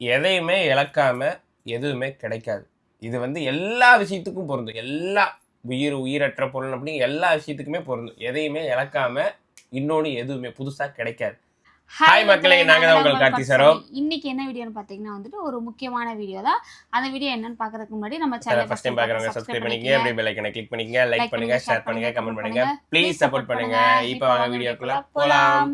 எதையுமே இழக்காம எதுவுமே கிடைக்காது. இது வந்து எல்லா விஷயத்துக்கும் பொருந்தும். எல்லா உயிர் உயிரற்ற பொருள் அப்படி எல்லா விஷயத்துக்குமே பொருந்தும். எதையுமே இழக்காம இன்னொன்று எதுவுமே புதுசாக கிடைக்காது. Hi மக்களே, நாங்க தான் உங்கள் கார்த்தி சரோம். இன்னைக்கு என்ன வீடியோன்னு பாத்தீங்கன்னா வந்துட்டு ஒரு முக்கியமான வீடியோ தான். அந்த வீடியோ என்னன்னு பாக்குறதுக்கு முன்னாடி நம்ம சேனல் ஃபர்ஸ்ட் டைம் பார்க்குறவங்க சப்ஸ்கிரைப் பண்ணிக்கங்க. அப்படியே பெல் ஐக்கனை கிளிக் பண்ணிக்கங்க. லைக் பண்ணுங்க ஷேர் பண்ணுங்க கமெண்ட் பண்ணுங்க. ப்ளீஸ் சப்போர்ட் பண்ணுங்க. இப்போ வாங்க வீடியோக்குள்ள போலாம்.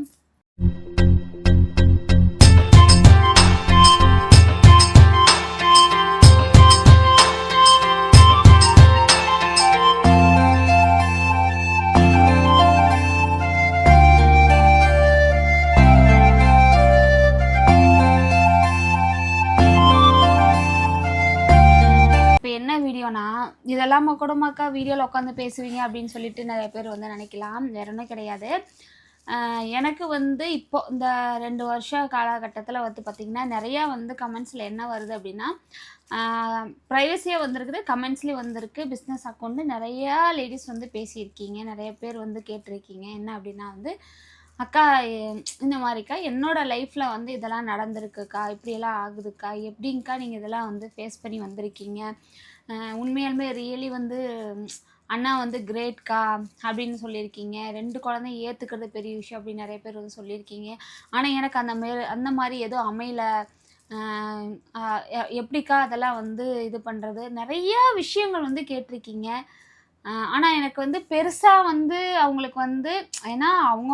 இதெல்லாம் கூடமாக்கா வீடியோவில் உட்காந்து பேசுவீங்க அப்படின்னு சொல்லிட்டு நிறைய பேர் வந்து நினைக்கலாம். வேற ஒன்றும் கிடையாது. எனக்கு வந்து இப்போ இந்த ரெண்டு வருஷ காலகட்டத்தில் வந்து பார்த்திங்கன்னா நிறையா வந்து கமெண்ட்ஸில் என்ன வருது அப்படின்னா ப்ரைவசியாக வந்திருக்குது கமெண்ட்ஸ்லேயும் வந்திருக்கு பிஸ்னஸ் அக்கௌண்ட்டு நிறையா லேடிஸ் வந்து பேசியிருக்கீங்க நிறைய பேர் வந்து கேட்டிருக்கீங்க. என்ன அப்படின்னா வந்து அக்கா இந்த மாதிரிக்கா என்னோடய லைஃப்பில் வந்து இதெல்லாம் நடந்திருக்குக்கா இப்படியெல்லாம் ஆகுதுக்கா எப்படிங்க்கா நீங்கள் இதெல்லாம் வந்து ஃபேஸ் பண்ணி வந்திருக்கீங்க? உண்மையாலுமே ரியலி வந்து அண்ணா வந்து கிரேட்கா அப்படின்னு சொல்லியிருக்கீங்க. ரெண்டு குழந்தைய ஏற்றுக்கிறது பெரிய விஷயம் அப்படின்னு நிறைய பேர் வந்து சொல்லியிருக்கீங்க. ஆனால் எனக்கு அந்த மாரி அந்த மாதிரி எதுவும் அமையல. எப்படிக்கா அதெல்லாம் வந்து இது பண்ணுறது நிறைய விஷயங்கள் வந்து கேட்டிருக்கீங்க. ஆனால் எனக்கு வந்து பெருசாக வந்து அவங்களுக்கு வந்து ஏன்னா அவங்க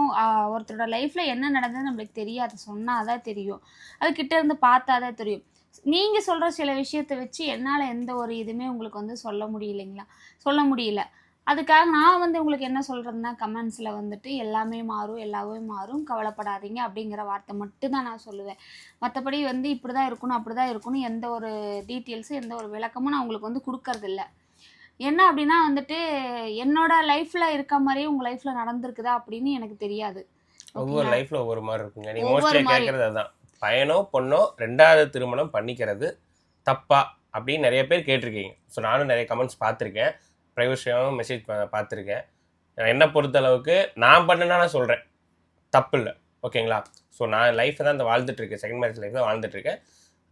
ஒருத்தரோட லைஃப்பில் என்ன நடந்ததுன்னு நம்மளுக்கு தெரியாது. சொன்னால் தான் தெரியும். அது கிட்டேருந்து பார்த்தா தான் தெரியும். நீங்கள் சொல்கிற சில விஷயத்தை வச்சு என்னால் எந்த ஒரு இதுவுமே உங்களுக்கு வந்து சொல்ல முடியலைங்களா? சொல்ல முடியல. அதுக்காக நான் வந்து உங்களுக்கு என்ன சொல்கிறதுனா கமெண்ட்ஸில் வந்துட்டு எல்லாமே மாறும் எல்லாமே மாறும் கவலைப்படாதீங்க அப்படிங்கிற வார்த்தை மட்டும்தான் நான் சொல்லுவேன். மற்றபடி வந்து இப்படி தான் இருக்கணும் அப்படி தான் இருக்கணும் எந்த ஒரு டீட்டெயில்ஸும் எந்த ஒரு விளக்கமும் நான் உங்களுக்கு வந்து கொடுக்கறதில்ல. என்ன அப்படின்னா வந்துட்டு என்னோட லைஃப்பில் இருக்க மாதிரியே உங்கள் லைஃப்பில் நடந்திருக்குதா அப்படின்னு எனக்கு தெரியாது. ஒவ்வொரு? லைஃப்ல ஒவ்வொரு மாதிரி இருக்குங்க. நீங்க ஒவ்வொரு மோஸ்ட்லி. கேட்கறது அதுதான் பையனோ பொண்ணோ ரெண்டாவது திருமணம் பண்ணிக்கிறது தப்பா அப்படின்னு நிறைய பேர் கேட்டிருக்கீங்க. ஸோ நானும் நிறைய கமெண்ட்ஸ் பார்த்துருக்கேன். ப்ரைவசியாகவும் மெசேஜ் பார்த்துருக்கேன். என்னை பொறுத்த அளவுக்கு நான் பண்ணுனா நான் சொல்கிறேன் தப்பு இல்லை ஓகேங்களா? ஸோ நான் லைஃப்பை தான் இந்த வாழ்ந்துட்டுருக்கேன். செகண்ட் மேரேஜ் லைஃப் தான் வாழ்ந்துட்டுருக்கேன்.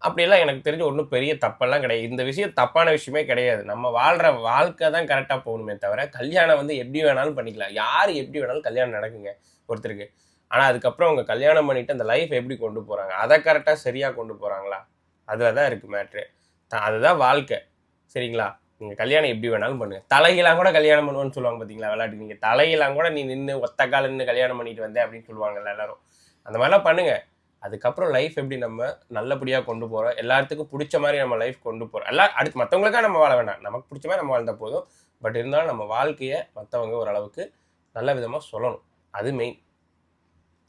அப்படியெல்லாம் எனக்கு தெரிஞ்ச ஒன்றும் பெரிய தப்பெல்லாம் கிடையாது. இந்த விஷயம் தப்பான விஷயமே கிடையாது. நம்ம வாழ்கிற வாழ்க்கை தான் கரெக்டாக போகணுமே தவிர கல்யாணம் வந்து எப்படி வேணாலும் பண்ணிக்கலாம். யார் எப்படி வேணாலும் கல்யாணம் நடக்குங்க? ஒருத்தருக்கு. ஆனால் அதுக்கப்புறம் அவங்க கல்யாணம் பண்ணிட்டு அந்த லைஃப் எப்படி கொண்டு போகிறாங்க அதை கரெக்டாக சரியாக கொண்டு போகிறாங்களா அதில் தான் இருக்குது மேட்ரு அதுதான் வாழ்க்கை. சரிங்களா? நீங்கள் கல்யாணம் எப்படி வேணாலும் பண்ணுங்க. தலையெல்லாம் கூட கல்யாணம் பண்ணுவேன்னு சொல்லுவாங்க பார்த்தீங்களா விளையாட்டு நீங்கள் தலையெல்லாம் கூட நீ நின்று ஒத்த கால நின்று கல்யாணம் பண்ணிட்டு வந்தேன் அப்படின்னு சொல்லுவாங்கல்ல எல்லாரும். அந்த மாதிரிலாம் பண்ணுங்கள் அதுக்கப்புறம் லைஃப் எப்படி நம்ம நல்லபடியாக கொண்டு போகிறோம் எல்லாத்துக்கும் பிடிச்ச மாதிரி நம்ம லைஃப் கொண்டு போகிறோம் எல்லாம் அடுத்து மற்றவங்களுக்காக நம்ம வாழ வேண்டாம் நமக்கு பிடிச்ச மாதிரி நம்ம வாழ்ந்தால் போதும். பட் இருந்தாலும் நம்ம வாழ்க்கையை மற்றவங்க ஓரளவுக்கு நல்ல விதமாக சொல்லணும். அது மெயின்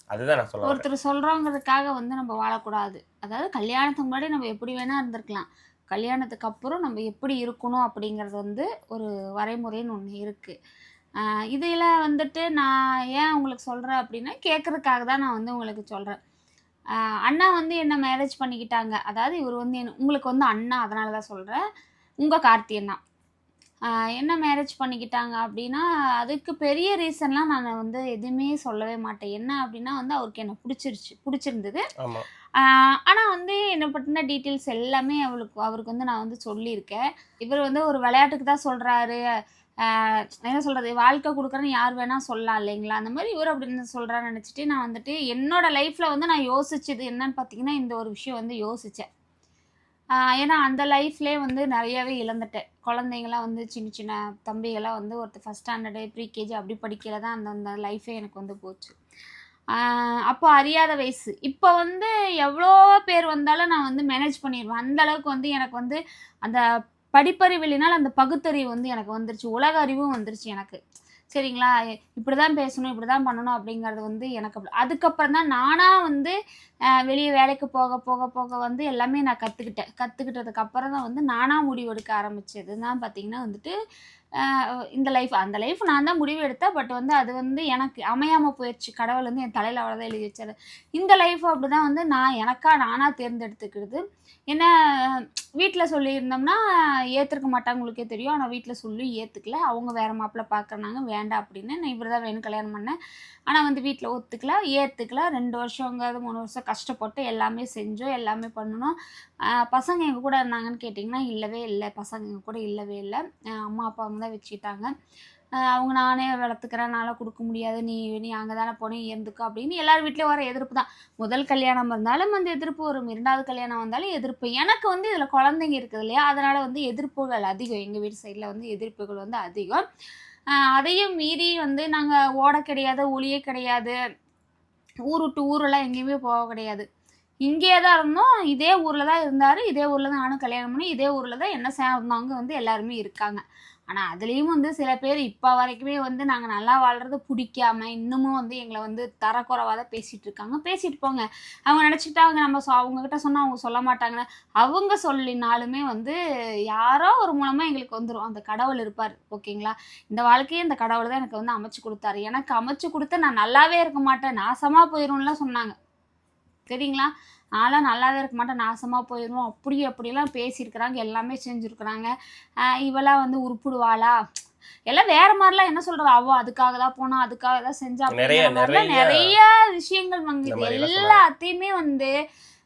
அதுதான் நான் சொல்ல ஒருத்தர் சொல்கிறோங்கிறதுக்காக வந்து நம்ம வாழக்கூடாது. அதாவது கல்யாணத்துக்கு முன்னாடி நம்ம எப்படி வேணால் இருந்திருக்கலாம். கல்யாணத்துக்கு அப்புறம் நம்ம எப்படி இருக்கணும் அப்படிங்கிறது வந்து ஒரு வரைமுறைன்னு ஒன்று இருக்குது இதில் வந்துட்டு நான் ஏன் உங்களுக்கு சொல்கிறேன் அப்படின்னா கேட்குறதுக்காக தான் நான் வந்து உங்களுக்கு சொல்கிறேன் அண்ணா வந்து என்ன மேரேஜ் பண்ணிக்கிட்டாங்க. அதாவது இவர் வந்து என் உங்களுக்கு வந்து அண்ணா அதனால தான் சொல்கிறேன் உங்கள் கார்த்தி அண்ணா. என்ன மேரேஜ் பண்ணிக்கிட்டாங்க அப்படின்னா அதுக்கு பெரிய ரீசன்லாம் நான் வந்து எதுவுமே சொல்லவே மாட்டேன். என்ன அப்படின்னா வந்து அவருக்கு என்ன பிடிச்சிருச்சு பிடிச்சிருந்தது. ஆனால் வந்து என்னை பற்றின டீட்டெயில்ஸ் எல்லாமே அவளுக்கு அவருக்கு வந்து நான் வந்து சொல்லியிருக்கேன். இவர் வந்து ஒரு விளையாட்டுக்கு தான் சொல்கிறாரு என்ன சொல்கிறது வாழ்க்கை கொடுக்குறேன்னு யார் வேணால் சொல்லலாம் இல்லைங்களா? அந்த மாதிரி இவர் அப்படின்னு சொல்கிறான்னு நினச்சிட்டு நான் வந்துட்டு என்னோட லைஃப்பில் வந்து நான் யோசிச்சது என்னன்னு பார்த்தீங்கன்னா இந்த ஒரு விஷயம் வந்து யோசித்தேன் ஏன்னா அந்த லைஃப்லேயே வந்து நிறையவே இழந்துட்டேன். குழந்தைங்களாம் வந்து சின்ன சின்ன தம்பிகளாம் வந்து ஒருத்தர் ஃபஸ்ட் ஸ்டாண்டர்டு ப்ரீகேஜி அப்படி படிக்கல தான் அந்த அந்த லைஃபே எனக்கு வந்து போச்சு. அப்போ அறியாத வயசு. இப்போ வந்து எவ்வளோ பேர் வந்தாலும் நான் வந்து மேனேஜ் பண்ணிடுவேன் அந்த அளவுக்கு வந்து எனக்கு வந்து அந்த படிப்பறிவு இல்லைனாலும் அந்த பகுத்தறிவு வந்து எனக்கு வந்துருச்சு. உலக அறிவும் வந்துருச்சு எனக்கு. சரிங்களா? இப்படி தான் பேசணும் இப்படி தான் பண்ணணும் அப்படிங்கிறது வந்து எனக்கு அதுக்கப்புறம் தான் நானாக வந்து வெளியே வேலைக்கு போக போக போக வந்து எல்லாமே நான் கற்றுக்கிட்டேன் கற்றுக்கிட்டதுக்கு அப்புறம் தான் வந்து நானாக முடிவெடுக்க ஆரம்பித்தது தான் பார்த்தீங்கன்னா வந்துட்டு இந்த லைஃப் அந்த லைஃப் நான் தான் முடிவு எடுத்தேன். பட் வந்து அது வந்து எனக்கு அமையாமல் போயிடுச்சு கடவுள் வந்து என் தலையில் அவ்வளோதான் எழுதி வச்சாரு. இந்த லைஃப் அப்படி தான் வந்து நான் எனக்கா நானாக தேர்ந்தெடுத்துக்கிறது என்ன வீட்டில் சொல்லியிருந்தோம்னா ஏற்றுக்க மாட்டாங்க தெரியும். ஆனால் வீட்டில் சொல்லி ஏற்றுக்கல அவங்க வேறு மாப்பிள்ளை பார்க்குறாங்க வேண்டாம் அப்படின்னு. நான் இவர் தான் வேணும் கல்யாணம் பண்ணேன். ஆனால் வந்து வீட்டில் ஒத்துக்கல ஏற்றுக்கல ரெண்டு வருஷங்கிறது மூணு வருஷம் கஷ்டப்பட்டு எல்லாமே செஞ்சோம் எல்லாமே பண்ணணும் பசங்க எங்கள் கூட இருந்தாங்கன்னு கேட்டிங்கன்னா இல்லவே இல்லை. பசங்க எங்கள் கூட இல்லவே இல்லை. அம்மா அப்பா அவங்க தான் வச்சுக்கிட்டாங்க. அவங்க நானே வளர்த்துக்கிறேன் கொடுக்க முடியாது. நீ நீ அங்கே தானே போனேன் இருந்துக்கோ அப்படின்னு எல்லார் வீட்லேயும் வர எதிர்ப்பு தான். முதல் கல்யாணம் இருந்தாலும் வந்து எதிர்ப்பு வரும். இரண்டாவது கல்யாணம் வந்தாலும் எதிர்ப்பு. எனக்கு வந்து இதில் குழந்தைங்க இருக்குது இல்லையா? அதனால் வந்து எதிர்ப்புகள் அதிகம். எங்கள் வீட்டு சைடில் வந்து எதிர்ப்புகள் வந்து அதிகம். அதையும் மீறி வந்து நாங்கள் ஓட கிடையாது ஒளியே கிடையாது. ஊர் விட்டு ஊரெல்லாம் எங்கேயுமே போக கிடையாது. இங்கே தான் இருந்தோம். இதே ஊரில் தான் இருந்தார். இதே ஊரில் தான் நானும் கல்யாணம் பண்ணி இதே ஊரில் தான் என்ன சேர்ந்தவங்க வந்து எல்லாருமே இருக்காங்க. ஆனால் அதுலேயும் வந்து சில பேர் இப்போ வரைக்குமே வந்து நாங்கள் நல்லா வாழ்றது பிடிக்காம இன்னமும் வந்து எங்களை வந்து தரக்குறைவாக தான் பேசிகிட்டு இருக்காங்க. பேசிட்டு போங்க. அவங்க நினச்சிக்கிட்டாங்க நம்ம சொ அவங்கக்கிட்ட சொன்னால் அவங்க சொல்ல மாட்டாங்கன்னு அவங்க சொல்லினாலுமே வந்து யாரோ ஒரு மூலமாக எங்களுக்கு வந்துடும் அந்த கடவுள் இருப்பார் ஓகேங்களா? இந்த வாழ்க்கையை இந்த கடவுள் தான் எனக்கு வந்து அமைச்சு கொடுத்தாரு. எனக்கு அமைச்சு கொடுத்து நான் நல்லாவே இருக்க மாட்டேன். நாசமாக போயிடும்லாம் சொன்னாங்க. சரிங்களா? நான்லாம் நல்லாவே இருக்க மாட்டேன். நாசமாக போயிடும் அப்படி அப்படிலாம் பேசியிருக்கிறாங்க. எல்லாமே செஞ்சுருக்குறாங்க. இவளாம் வந்து உருப்பிடுவாளா? எல்லாம் வேற மாதிரிலாம் என்ன சொல்றது? அவ அதுக்காக தான் போனா அதுக்காக தான் செஞ்சா நிறைய, விஷயங்கள் சொன்னாங்க. எல்லாத்தையுமே வந்து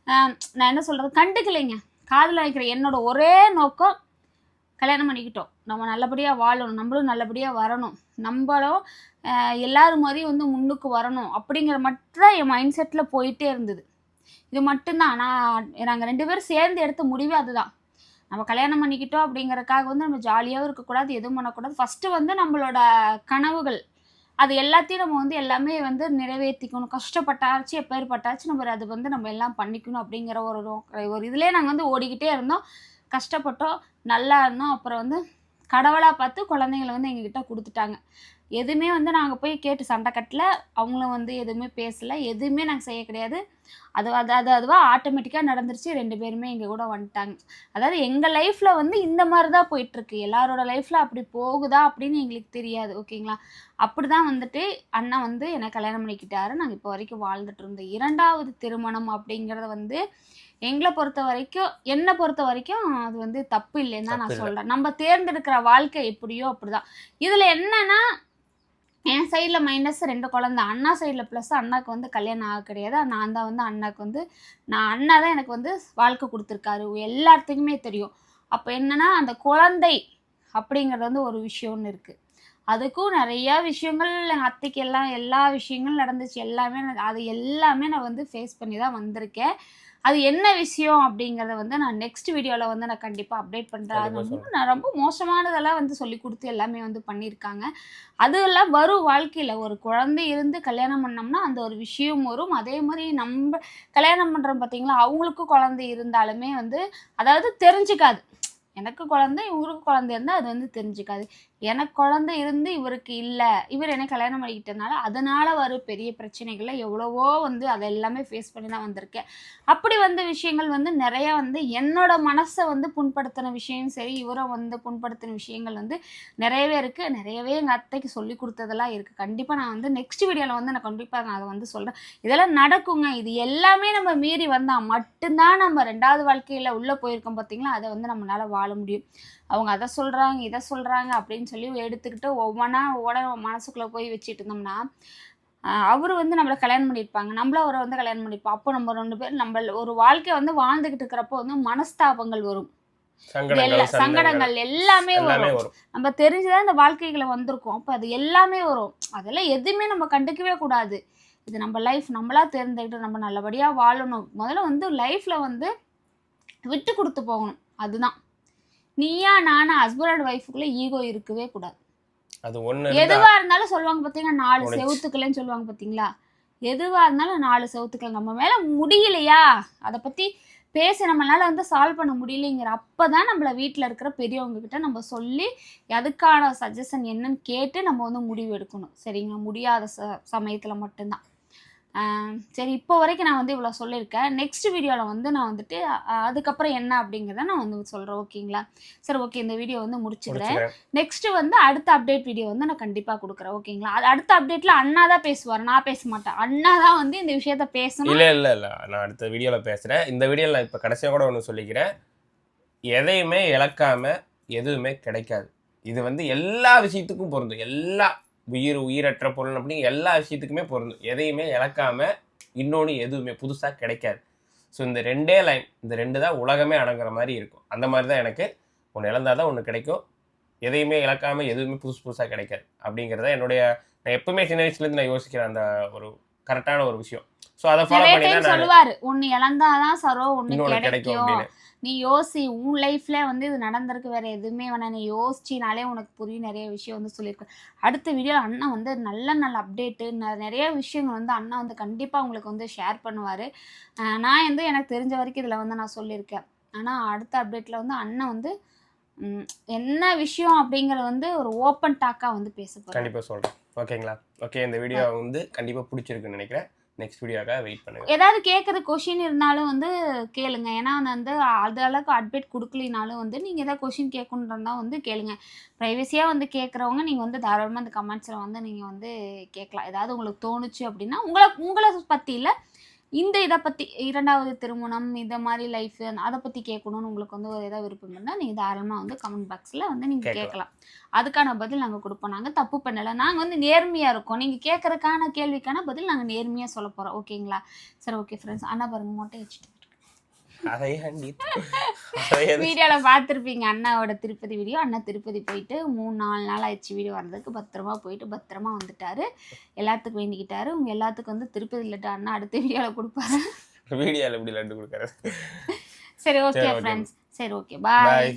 நான் என்ன சொல்றது? கண்டுக்கலைங்க. காதுல வைக்கிற என்னோட ஒரே நோக்கம் கல்யாணம் பண்ணிக்கிட்டோம். நம்ம நல்லபடியாக வாழணும். நம்மளும் நல்லபடியாக வரணும். நம்மளும் எல்லாரும் மாதிரியும் வந்து முன்னுக்கு வரணும். அப்படிங்கிற மட்டும் என் மைண்ட் செட்டில் போயிட்டே இருந்தது. இது மட்டும்தான். நான் நாங்கள் ரெண்டு பேரும் சேர்ந்து எடுத்த முடிவே அதுதான். நம்ம கல்யாணம் பண்ணிக்கிட்டோம் அப்படிங்கிறதுக்காக வந்து நம்ம ஜாலியாகவும் இருக்கக்கூடாது எதுவும் பண்ணக்கூடாது. ஃபஸ்ட்டு வந்து நம்மளோட கனவுகள். அது எல்லாத்தையும் நம்ம வந்து எல்லாமே வந்து நிறைவேற்றிக்கணும் கஷ்டப்பட்டாச்சு எப்பேற்பட்டாச்சு நம்ம அது வந்து நம்ம எல்லாம் பண்ணிக்கணும் அப்படிங்கிற ஒரு ஒரு இதுலேயே நாங்கள் வந்து ஓடிக்கிட்டே இருந்தோம். கஷ்டப்பட்டோம் நல்லா இருந்தோம். அப்புறம் வந்து கடவுளாக பார்த்து குழந்தைங்களை வந்து எங்ககிட்ட கொடுத்துட்டாங்க. எதுவுமே வந்து நாங்கள் போய் கேட்டு சண்டை கட்டல. அவங்களும் வந்து எதுவுமே பேசலை. எதுவுமே நாங்கள் செய்ய கிடையாது. அது அது அது அதுவாக ஆட்டோமேட்டிக்காக நடந்துருச்சு. ரெண்டு பேருமே எங்கள் கூட வந்துட்டாங்க. அதாவது எங்கள் லைஃப்பில் வந்து இந்த மாதிரி தான் போயிட்டுருக்கு. எல்லாரோட லைஃப்பில் அப்படி போகுதா அப்படின்னு எங்களுக்கு தெரியாது. ஓகேங்களா? அப்படி தான் வந்துட்டு அண்ணா வந்து என்னை கல்யாணம் பண்ணிக்கிட்டாரு. நாங்கள் இப்போ வரைக்கும் வாழ்ந்துட்டு இருந்தோம். இரண்டாவது திருமணம் அப்படிங்கிறத வந்து எங்களை பொறுத்த வரைக்கும் என்னை பொறுத்த வரைக்கும் அது வந்து தப்பு இல்லைன்னு தான் நான். சொல்கிறேன் நம்ம தேர்ந்தெடுக்கிற வாழ்க்கை எப்படியோ அப்படிதான். இதில் என்னன்னா என் சைடில் மைனஸ் ரெண்டு குழந்தை. அண்ணா சைடில் ப்ளஸ் அண்ணாக்கு வந்து கல்யாணம் ஆக கிடையாது. நான் தான் வந்து அண்ணாக்கு வந்து நான் அண்ணா தான் எனக்கு வந்து வாழ்க்கை கொடுத்துருக்காரு. எல்லாத்துக்குமே தெரியும். அப்போ என்னென்னா அந்த குழந்தை அப்படிங்கிறது வந்து ஒரு விஷயம்னு இருக்குது அதுக்கும் நிறையா விஷயங்கள் எங்கள் அத்தைக்கு எல்லாம் எல்லா விஷயங்களும் நடந்துச்சு. எல்லாமே அது எல்லாமே நான் வந்து ஃபேஸ் பண்ணி தான் வந்திருக்கேன். அது என்ன விஷயம் அப்படிங்கிறத வந்து நான் நெக்ஸ்ட் வீடியோவில் வந்து நான் கண்டிப்பாக அப்டேட் பண்ணுறேன் அது வந்து நான் ரொம்ப மோசமானதெல்லாம் வந்து சொல்லி கொடுத்து எல்லாமே வந்து பண்ணியிருக்காங்க. அதெல்லாம் வரும் வாழ்க்கையில். ஒரு குழந்தை இருந்து கல்யாணம் பண்ணோம்னா அந்த ஒரு விஷயம் வரும். அதே மாதிரி நம்ம கல்யாணம் பண்ணுறோம் பார்த்தீங்களா அவங்களுக்கும் குழந்தை இருந்தாலுமே வந்து அதாவது தெரிஞ்சுக்காது. எனக்கு குழந்தை இவருக்கு குழந்தை இருந்தால் அது வந்து தெரிஞ்சுக்காது. எனக்கு குழந்தை இருந்து இவருக்கு இல்லை இவர் என்னை கல்யாணம் பண்ணிக்கிட்டனால அதனால் வரும் பெரிய பிரச்சனைகளை எவ்வளவோ வந்து அதை எல்லாமே ஃபேஸ் பண்ணி தான் வந்திருக்கேன். அப்படி வந்த விஷயங்கள் வந்து நிறைய வந்து என்னோட மனசை வந்து புண்படுத்தின விஷயம் சரி இவரை வந்து புண்படுத்தின விஷயங்கள் வந்து நிறையவே இருக்குது நிறையவே எங்கள் அத்தைக்கு சொல்லி கொடுத்ததெல்லாம் இருக்குது கண்டிப்பாக நான் வந்து நெக்ஸ்ட் வீடியோவில் வந்து நான் கண்டிப்பாக நான் அதை வந்து சொல்கிறேன் இதெல்லாம் நடக்குங்க. இது எல்லாமே நம்ம மீறி வந்தால் மட்டும்தான் நம்ம ரெண்டாவது வாழ்க்கையில் உள்ளே போயிருக்கோம் பார்த்தீங்களா அதை வந்து நம்மளால் வாழ முடியும். அவங்க அதை சொல்கிறாங்க இதை சொல்கிறாங்க அப்படின்னு சொல்லி எடுத்துக்கிட்டு ஒவ்வொன்றா ஓட மனசுக்குள்ளே போய் வச்சுட்டு இருந்தோம்னா அவர் வந்து நம்மளை கல்யாணம் பண்ணியிருப்பாங்க. நம்மளும் அவரை வந்து கல்யாணம் பண்ணியிருப்போம். அப்போ நம்ம ரெண்டு பேர் நம்ம ஒரு வாழ்க்கையை வந்து வாழ்ந்துக்கிட்டு இருக்கிறப்போ வந்து மனஸ்தாபங்கள் வரும். சங்கடங்கள் எல்லாமே வரும். நம்ம தெரிஞ்சுதான் இந்த வாழ்க்கைகளை வந்திருக்கோம். அப்போ அது எல்லாமே வரும். அதெல்லாம் எதுவுமே நம்ம கண்டுக்கவே கூடாது. இது நம்ம லைஃப் நம்மளா தேர்ந்தெடுத்து நம்ம நல்லபடியாக வாழணும். முதல்ல வந்து லைஃப்பில் வந்து விட்டு கொடுத்து போகணும். அதுதான். Neeya Naana husband and ஒய்ஃபுக்குள்ளே ego இருக்கவே கூடாது. அது ஒண்ணு எதுவா இருந்தாலும் சொல்லுவாங்க பார்த்தீங்கன்னா நாலு. செவுத்துக்கலன்னு சொல்லுவாங்க பார்த்தீங்களா எதுவா இருந்தாலும் நாலு செவுத்துக்கள். நம்ம மேல முடியலையா? அதை பத்தி பேசி நம்மளால வந்து சால்வ் பண்ண முடியலைங்கிற அப்பதான் நம்மள வீட்டில் இருக்கிற பெரியவங்க கிட்ட நம்ம சொல்லி அதுக்கான சஜஷன் என்னன்னு கேட்டு நம்ம வந்து முடிவு எடுக்கணும். சரிங்களா? முடியாத ச சமயத்தில் மட்டும்தான். சரி இப்போ வரைக்கும் நான் வந்து இவ்வளோ சொல்லியிருக்கேன். நெக்ஸ்ட் வீடியோவில் வந்து நான் வந்துட்டு அதுக்கப்புறம் என்ன அப்படிங்கிறத நான் வந்து சொல்கிறேன் ஓகேங்களா? சரி ஓகே இந்த வீடியோ வந்து முடிச்சுக்கிறேன் நெக்ஸ்ட் வந்து அடுத்த அப்டேட் வீடியோ வந்து நான் கண்டிப்பாக கொடுக்குறேன் ஓகேங்களா? அது அடுத்த அப்டேட்ல அண்ணா தான் பேசுவார் நான் பேச மாட்டேன். அண்ணா தான் வந்து இந்த விஷயத்த பேசணும். இல்ல இல்ல இல்ல. நான் அடுத்த வீடியோல பேசுறேன். இந்த வீடியோல நான் இப்ப கடைசியா கூட ஒன்று சொல்லிக்கிறேன். எதையுமே இழக்காம எதுவுமே கிடைக்காது. இது வந்து எல்லா விஷயத்துக்கும் பொருந்தும். எல்லா உயிர் உயிரற்ற பொருள் அப்படின்னு எல்லா விஷயத்துக்குமே பொருந்தும். எதையுமே இழக்காம இன்னொன்று எதுவுமே புதுசாக கிடைக்காது. ஸோ இந்த ரெண்டே லைன் இந்த ரெண்டு தான் உலகமே அடங்குற மாதிரி இருக்கும். அந்த மாதிரி தான் எனக்கு ஒன்று இழந்தால் தான் ஒன்று கிடைக்கும். எதையுமே இழக்காம எதுவுமே புதுசு புதுசாக கிடைக்காது. அப்படிங்கிறத என்னுடைய நான் எப்பவுமே சின்ன வயசுலேருந்து நான் யோசிக்கிற அந்த ஒரு கரெக்டான ஒரு விஷயம். ஸோ அதை ஃபாலோ பண்ணி தான் சொல்லுவாரு ஒன்னு இழந்தாதான் சரோ இன்னொன்று கிடைக்கும். நீ யோசி உன் லைஃப்ல வந்து இது நடந்திருக்கு வேற எதுவுமே வேணாம். நீ யோசிச்சினாலே உனக்கு புரியும் நிறைய விஷயம் வந்து சொல்லியிருக்கேன் அடுத்த வீடியோ அண்ணா வந்து நல்ல நல்ல அப்டேட்டு நிறைய விஷயங்கள் வந்து அண்ணா வந்து கண்டிப்பாக உங்களுக்கு வந்து ஷேர் பண்ணுவார். நான் வந்து எனக்கு தெரிஞ்ச வரைக்கும் இதில் வந்து நான் சொல்லியிருக்கேன். ஆனால் அடுத்த அப்டேட்டில் வந்து அண்ணன் வந்து என்ன விஷயம் அப்படிங்கிறத வந்து ஒரு ஓப்பன் டாக்காக வந்து பேச கண்டிப்பாக சொல்கிறேன் ஓகேங்களா ஓகே இந்த வீடியோ வந்து கண்டிப்பாக பிடிச்சிருக்குன்னு நினைக்கிறேன். நெக்ஸ்ட் வீடியோக்காக வெயிட் பண்ணுங்க. ஏதாவது கேட்குற கொஷின் இருந்தாலும் வந்து கேளுங்க. ஏன்னா வந்து அது அளவுக்கு அட்வைட் கொடுக்கலினாலும் வந்து நீங்கள் ஏதாவது கொஷின் கேட்கணுன்றதா வந்து கேளுங்க. ப்ரைவசியாக வந்து கேட்குறவங்க நீங்கள் வந்து தாராளமாக இந்த கமெண்ட்ஸில் வந்து நீங்கள் வந்து கேட்கலாம். ஏதாவது உங்களுக்கு தோணுச்சு அப்படின்னா உங்களை உங்களை பற்றி இல்லை இந்த இதை பற்றி இரண்டாவது திருமணம் இந்த மாதிரி லைஃப் அதை பற்றி கேட்கணும்னு உங்களுக்கு வந்து ஒரு ஏதாவது விருப்பம் இருந்தால் நீங்கள் தாராளமாக வந்து கமெண்ட் பாக்ஸில் வந்து நீங்கள் கேட்கலாம். அதுக்கான பதில் நாங்கள் கொடுப்போம். நாங்கள் தப்பு பண்ணலை. நாங்கள் வந்து நேர்மையாக இருக்கோம். நீங்கள் கேட்குறக்கான கேள்விக்கான பதில் நாங்கள் நேர்மையாக சொல்ல போகிறோம் ஓகேங்களா சரி ஓகே ஃப்ரெண்ட்ஸ் அண்ணா பாருங்க மொட்டை வச்சுட்டு வீடியோவில் பார்த்துருப்பீங்க அண்ணாவோட திருப்பதி வீடியோ. அண்ணா திருப்பதி போயிட்டு மூணு நாலு நாள் ஆயிடுச்சு வீடியோ வர்றதுக்கு. பத்திரமா போயிட்டு பத்திரமா வந்துட்டாரு. எல்லாத்துக்கும் வேண்டிக்கிட்டாரு. உங்க எல்லாத்துக்கும் வந்து திருப்பதி லட்டு அண்ணா அடுத்த வீடியோவில் கொடுப்பாரு. வீடியோவில் எப்படி லட்டு கொடுக்குறது. சரி ஓகே. ஃப்ரெண்ட்ஸ் சரி ஓகே பாய்